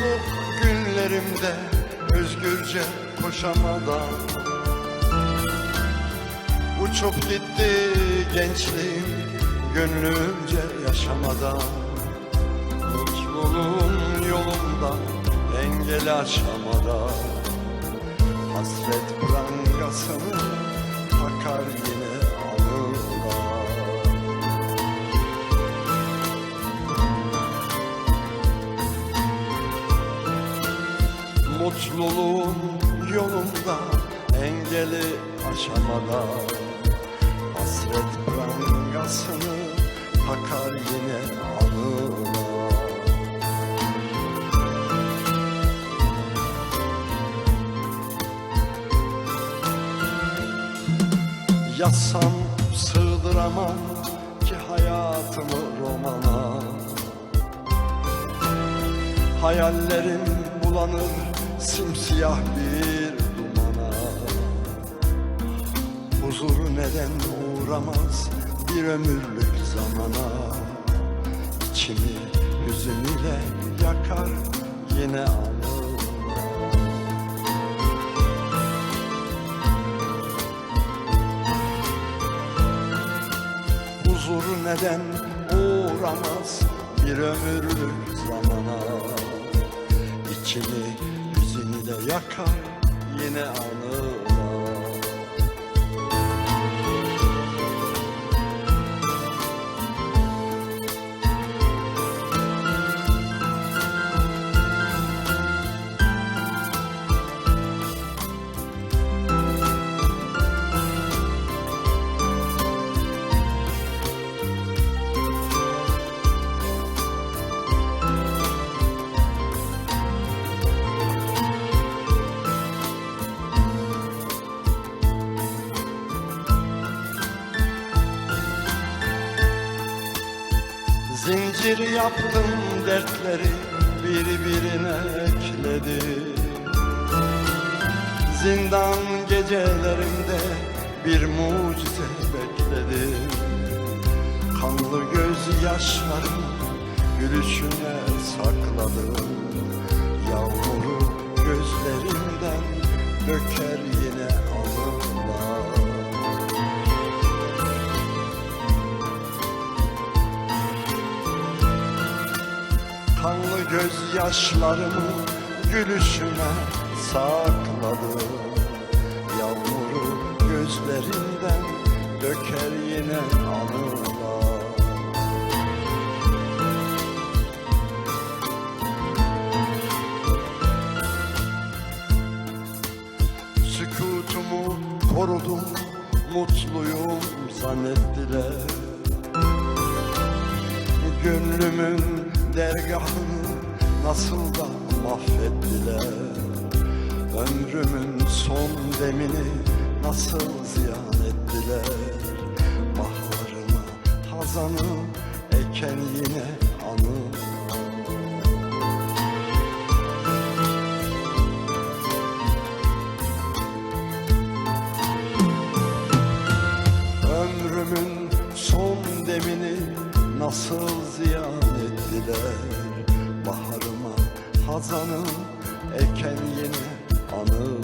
Çocukluk günlerimde özgürce koşamadan. Uçup gitti gençliğim gönlümce yaşamadan. Mutluluğun yolunda engel aşamadan. Hasret prangasını takar yine Mutluluğun yolunda engeli aşamadan Hasret prangasını takar yine anılar. Yazsam sığdıramam ki hayatımı romana. Hayallerim bulanır simsiyah bir dumana. Huzuru neden uğramaz bir ömürlük zamana? İçimi hüzün ile yakar yine anılar Huzuru neden uğramaz bir ömürlük zamana? İçimi yakar yine anılar Zincir yaptım dertleri birbirine ekledi. Zindan gecelerimde bir mucize bekledim Kanlı gözyaşlarım gülüşüne sakladım Yağmuru gözlerimden döker yine Kanlı gözyaşlarımı gülüşüme sakladım Yağmuru gözlerimden döker yine anılar. Sükutumu korudum, mutluyum zannettiler. Gönlümün dergahını nasıl da mahvettiler. Ömrümün son demini nasıl ziyan ettiler. Baharıma hazanı eken yine anı Hazanı eken yine anı